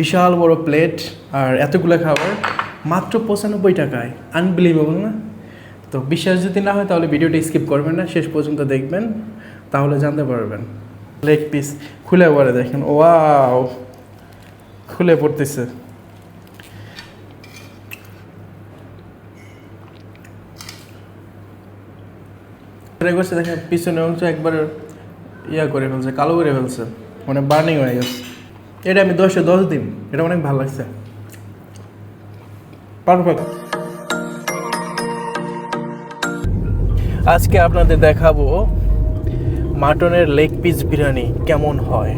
বিশাল বড় প্লেট আর এতগুলো খাবার, মাত্র পঁচানব্বই টাকায়। আনবিলিভেবল না? তো বিশ্বাস যদি না হয়, তাহলে ভিডিওটা স্কিপ করবেন না, শেষ পর্যন্ত দেখবেন, তাহলে জানতে পারবেন। লেগ পিস খুলে পড়ে দেখেন ওয়াও খুলে পড়তেছে। করছে, দেখেন পিছনে অংশ একবার ইয়া করে ফেলছে, কালো করে ফেলছে মানে বার্নিং হয়ে গেছে। এটা আমি দশে দশ দিন এটা অনেক ভালো লাগছে। পারফেক্ট আজকে আপনাদের দেখাবো মাটনের লেগ পিস বিরিয়ানি কেমন হয়।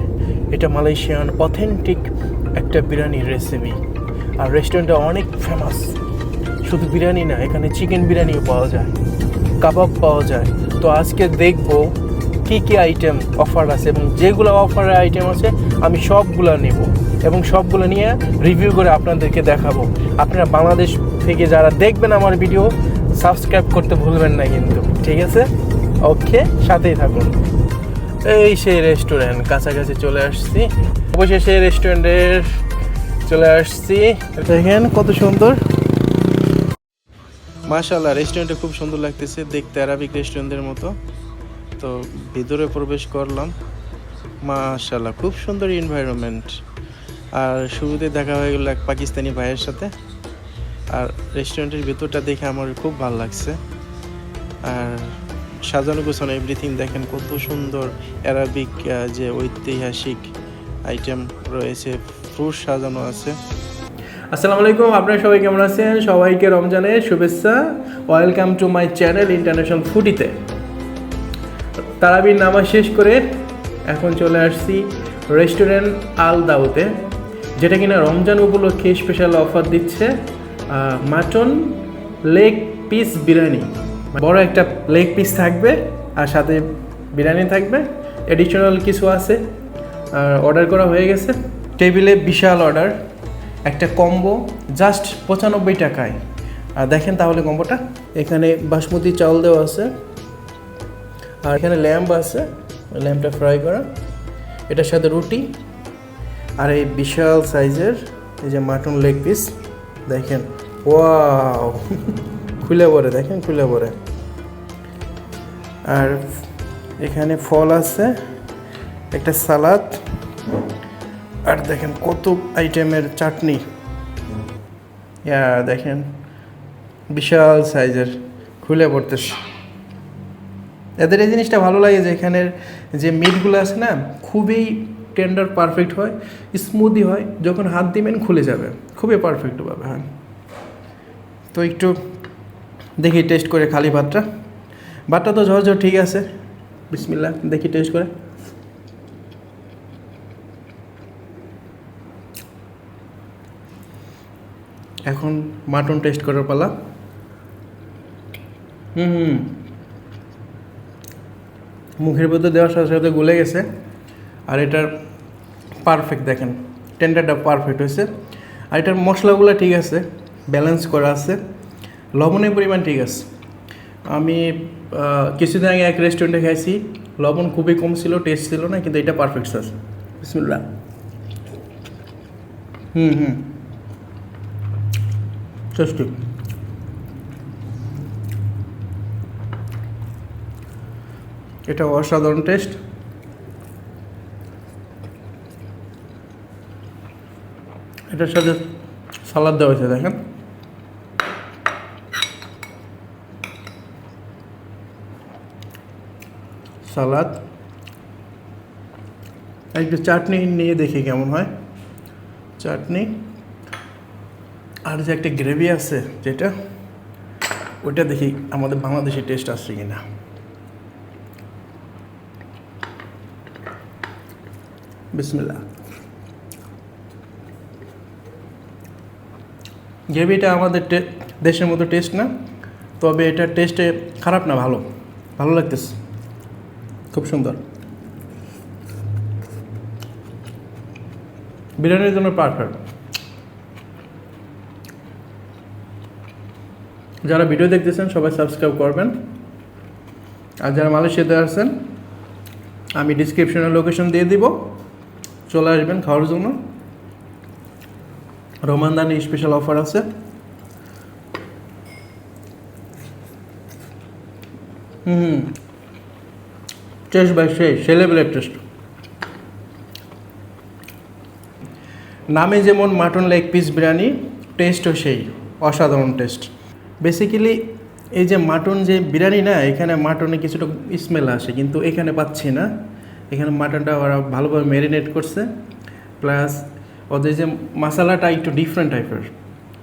এটা মালয়েশিয়ান অথেন্টিক একটা বিরিয়ানির রেসিপি আর রেস্টুরেন্টটা অনেক ফেমাস শুধু বিরিয়ানি না, এখানে চিকেন বিরিয়ানিও পাওয়া যায়। কাবাব পাওয়া যায়। তো আজকে দেখব কি কি আইটেম অফার আছে এবং যেগুলো অফারের আইটেম আছে, আমি সবগুলো নেব এবং সবগুলো নিয়ে রিভিউ করে আপনাদেরকে দেখাবো। আপনারা বাংলাদেশ থেকে যারা দেখবেন আমার ভিডিও সাবস্ক্রাইব করতে ভুলবেন না কিন্তু, ঠিক আছে? ওকে সাথেই থাকুন। এই সেই রেস্টুরেন্ট কাছাকাছি চলে আসছি। অবশ্যই সেই রেস্টুরেন্টের চলে আসছি। দেখেন কত সুন্দর। মাশাল্লাহ রেস্টুরেন্টটা খুব সুন্দর লাগতেছে, দেখতে আরবিক রেস্টুরেন্টের মতো। তো ভিতরে প্রবেশ করলাম। মাশাল্লাহ খুব সুন্দর এনভায়রনমেন্ট আর শুরুতে দেখা হয়ে গেল এক পাকিস্তানি ভাইয়ের সাথে। আর রেস্টুরেন্টের ভেতরটা দেখে আমার খুব ভালো লাগছে। আর সাজানো গোছানো এভরিথিং দেখেন কত সুন্দর অ্যারাবিক যে ঐতিহাসিক আইটেম রয়েছে ফ্রুট সাজানো আছে। আসসালামু আলাইকুম, আপনারা সবাই কেমন আছেন? সবাইকে রমজানের শুভেচ্ছা। Welcome to my channel international ফুডিতে তারাবির নামাজ শেষ করে এখন চলে আসছি রেস্টুরেন্ট আল দাউতে যেটা কিনা রমজান উপলক্ষে স্পেশাল অফার দিচ্ছে মাটন লেগ পিস বিরিয়ানি। বড় একটা লেগ পিস থাকবে আর সাথে বিরিয়ানি থাকবে। এডিশনাল কিছু আছে, আর অর্ডার করা হয়ে গেছে। টেবিলে বিশাল অর্ডার একটা কম্বো জাস্ট পঁচানব্বই টাকায়। আর দেখেন তাহলে কম্বোটা এখানে বাসমতি চাউল দেওয়া আছে। আর এখানে ল্যাম্প আছে ল্যাম্পটা ফ্রাই করা। এটার সাথে রুটি আর এই বিশাল সাইজের এই যে মাটন লেগ পিস দেখেন, ওয়াও, খুলে পড়ে, দেখেন খুলে পড়ে। আর এখানে ফল আছে, একটা সালাদ, আর দেখেন কত আইটেমের চাটনি। ইয়া, দেখেন, বিশাল সাইজের, খুলে পড়তেছে। এদের এই জিনিসটা ভালো লাগে যে এখানের যে মিটগুলো আছে না, খুবই টেন্ডার পারফেক্ট হয় স্মুদি হয়, যখন হাত দিবেন খুলে যাবে, খুবই পারফেক্ট পারফেক্টভাবে হয়। তো একটু দেখি টেস্ট করে খালি ভাতটা। ভাতটা তো ঝরঝর ঠিক আছে। বিসমিল্লা দেখি টেস্ট করে। এখন মাটন টেস্ট করার পালা। হুম হুম। মুখের ভেতর দেওয়ার সাথে সাথে গলে গেছে। আর এটার পারফেক্ট দেখেন টেন্ডারটা পারফেক্ট হয়েছে। আর এটার মশলাগুলো ঠিক আছে ব্যালেন্স করা আছে। লবণের পরিমাণ ঠিক আছে। আমি কিছুদিন আগে এক রেস্টুরেন্টে খাইছি, লবণ খুবই কম ছিল টেস্ট ছিল না, কিন্তু এটা পারফেক্ট আছে বিসমিল্লা হুম হুম। টেস্টি এটা অসাধারণ টেস্ট। এটার সাথে সালাদ দেওয়া হয়েছে, দেখেন। সালাদ। একটু চাটনি নিয়ে দেখি কেমন হয়। চাটনি। আর যে একটা গ্রেভি আছে যেটা ওটা দেখি আমাদের বাংলাদেশি টেস্ট আসছে কি বিসমিল্লা গ্রেভিটা আমাদের দেশের মতো টেস্ট না, তবে এটা টেস্টে খারাপ না, ভালো। ভালো লাগতেছে। খুব সুন্দর। বিরিয়ানির জন্য পারফেক্ট যারা ভিডিও দেখতেছেন, সবাই সাবস্ক্রাইব করবেন। আর যারা মালয়েশিয়াতে আছেন, আমি ডিসক্রিপশনে লোকেশন দিয়ে দিব। চলে আসবেন খাওয়ার জন্য। রমানদানি স্পেশাল অফার আছে। হুম। টেস্ট বাই সেই সে লেভেলের টেস্ট নামে যেমন মাটন লেগ পিস বিরিয়ানি টেস্টও সেই, অসাধারণ টেস্ট বেসিক্যালি এই যে মাটন যে বিরিয়ানি না, এখানে মাটনে কিছুটা স্মেল আসে, কিন্তু এখানে পাচ্ছি না। এখানে মাটনটা ওরা ভালোভাবে ম্যারিনেট করছে প্লাস ওদের যে মশালাটা একটু ডিফারেন্ট টাইপের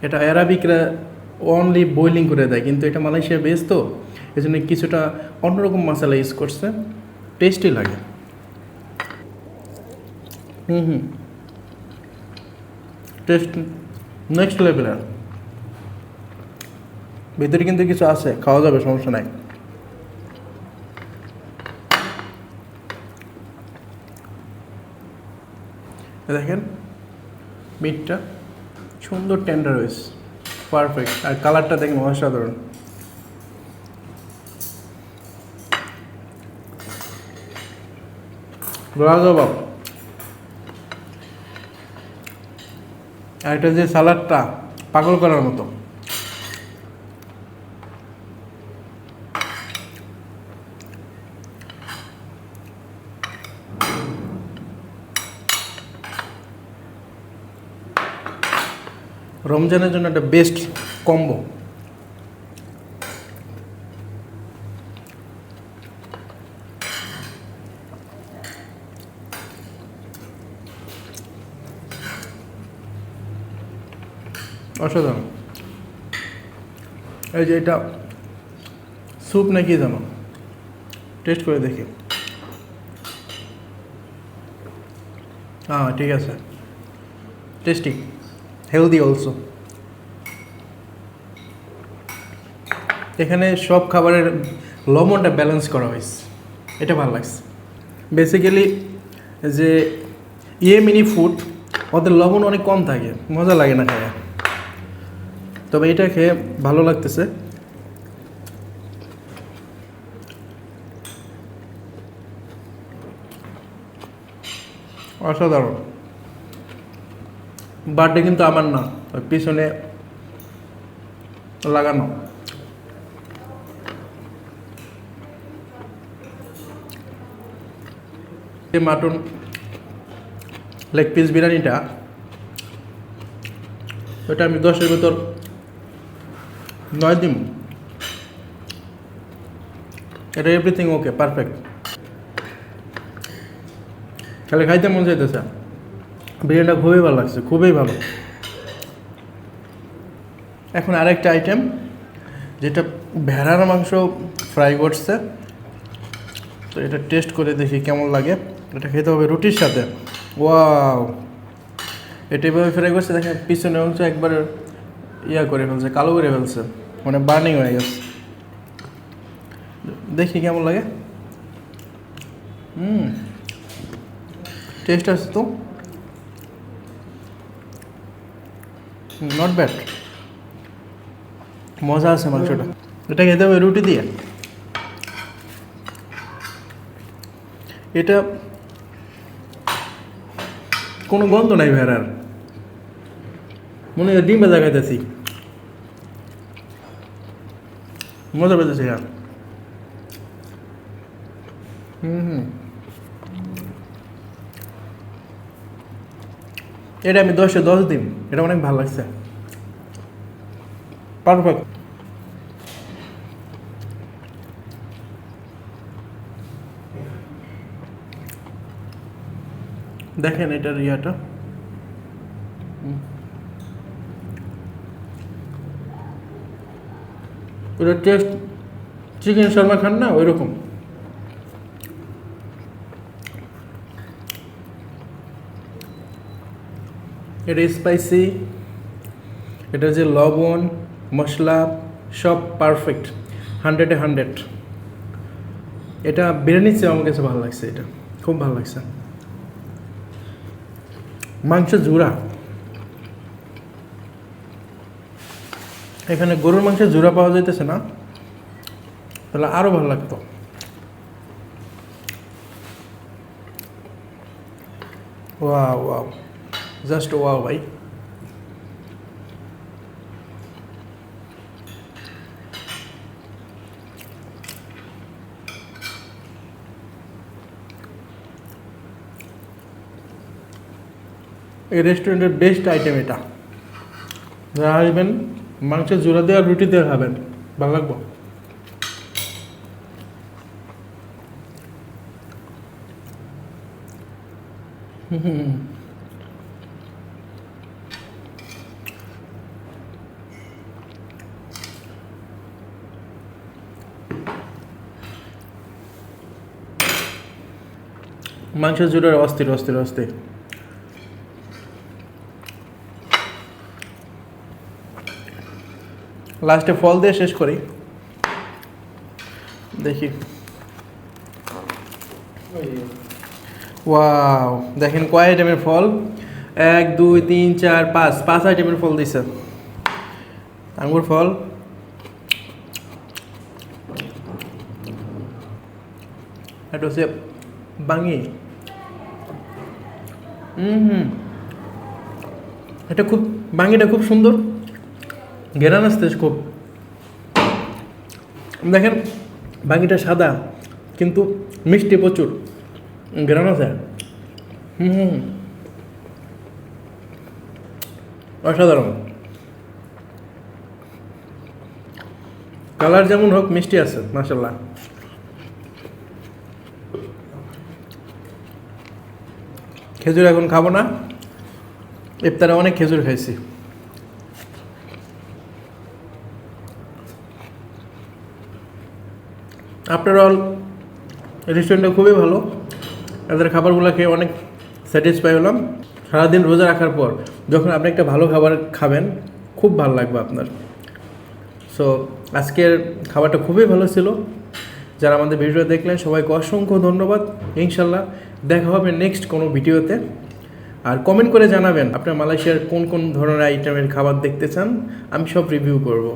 এটা অ্যারাবিকরা অনলি বয়লিং করে দেয়, কিন্তু এটা মালয়েশিয়া বেস তো এই জন্য কিছুটা অন্যরকম মশলা ইউজ করছে টেস্টি লাগে। হুম হুম। টেস্ট নেক্সট লেভেলের ভিতরে কিন্তু কিছু আছে, খাওয়া যাবে, সমস্যা নাই। দেখেন, মিটটা সুন্দর টেন্ডার হয়েছে পারফেক্ট আর কালারটা দেখেন, অসাধারণ। লাজবাব আর এটা যে সালাডটা পাগল করার মতো। রমজানের জন্য একটা বেস্ট কম্বো অসাধারণ। এই যে এটা স্যুপ নাকি জানো টেস্ট করে দেখি। হ্যাঁ ঠিক আছে। টেস্টি হেলদি অলসো এখানে সব খাবারের লবণটা ব্যালেন্স করা হয়েছে। এটা ভালো লাগছে। বেসিক্যালি যে ইয়েমিনি ফুড ওদের লবণ অনেক কম থাকে, মজা লাগে না খায় তবে এটা খেয়ে ভালো লাগতেছে। অসাধারণ। বার্থডে কিন্তু আমার না, ওই পিছনে লাগানো। মাটন লেগ পিস বিরিয়ানিটা ওটা আমি দশের ভেতর নয় দিন এটা এভরিথিং ওকে পারফেক্ট খালি খাইতে মন চাইতেছে। বিরিয়ানিটা খুবই ভালো লাগছে, খুবই ভালো। এখন আরেকটা আইটেম যেটা ভেড়ার মাংস ফ্রাই করছে। তো এটা টেস্ট করে দেখি কেমন লাগে। এটা খেতে হবে রুটির সাথে। ওয়াও! এটা এভাবে ফ্রাই করছে, দেখেন পিছনে অংশ একবার ইয়া করে ফেলছে, কালো করে ফেলছে। মানে বার্নিং হয়ে গেছে। দেখি কেমন লাগে। হুম টেস্ট আছে তো? নট ব্যাড মজা আছে মাংসটা। এটা খেতে হবে রুটি দিয়ে। এটা কোনো গন্ধ নাই ভেড়ার মনে হয় ডিম ভাজা খাইতেছি। মজা পেতেছি হ্যাঁ হুম হুম। এটা আমি দশে দশ দিন এটা অনেক ভালো লাগছে। পারফেক্ট দেখেন এটার ইয়াটা। ওটা টেস্ট, চিকেন শর্মা খান না? ওই রকম এটা স্পাইসি এটা যে লবণ, মশলা, সব পারফেক্ট হান্ড্রেডে হান্ড্রেড এটা বিরিয়ানির চেয়ে আমার কাছে ভালো লাগছে এটা, খুব ভালো লাগছে। মাংস জুড়া এখানে গরুর মাংসের জুড়া পাওয়া যাইতেছে না, তাহলে আরও ভালো লাগতো। ওয়া ওয়াও। জাস্ট ওয়াও ভাই এই রেস্টুরেন্টের বেস্ট আইটেম এটা। যারা আসবেন, মাংসের জোড়া দিয়ে আর রুটি দিয়ে খাবেন। ভালো লাগবো? হুম। মাংসের জোড়ার অস্থির অস্থির। অস্থির লাস্টে ফল দিয়ে শেষ করি। দেখি। ওয়াও দেখেন কয় আইটেমের ফল? এক, দুই, তিন, চার, পাঁচ। পাঁচ আইটেমের ফল দিছে। আঙ্গুর ফল। এটা হচ্ছে বাঙি। এটা খুব বাঙিটা খুব সুন্দর। ঘেরান আসতে খুব। দেখেন বাঙিটা সাদা, কিন্তু মিষ্টি প্রচুর। ঘেরান আছে হুম অসাধারণ। কালার যেমন হোক, মিষ্টি আছে মাসাল্লাহ খেজুর এখন খাব না। ইফতারে অনেক খেজুর খাইছি। আফটার অল রেস্টুরেন্টটা খুবই ভালো। এদের খাবারগুলো খেয়ে অনেক স্যাটিসফাই হলাম। সারাদিন রোজা রাখার পর যখন আপনি একটা ভালো খাবার খাবেন, খুব ভালো লাগবে আপনার। সো আজকের খাবারটা খুবই ভালো ছিল। যারা আমাদের ভিডিও দেখলেন, সবাইকে অসংখ্য ধন্যবাদ। ইনশাল্লাহ দেখা হবে নেক্সট কোনো ভিডিওতে। আর কমেন্ট করে জানাবেন, আপনার মালয়েশিয়ার কোন কোন ধরনের আইটেমের খাবার দেখতে চান? আমি সব রিভিউ করব।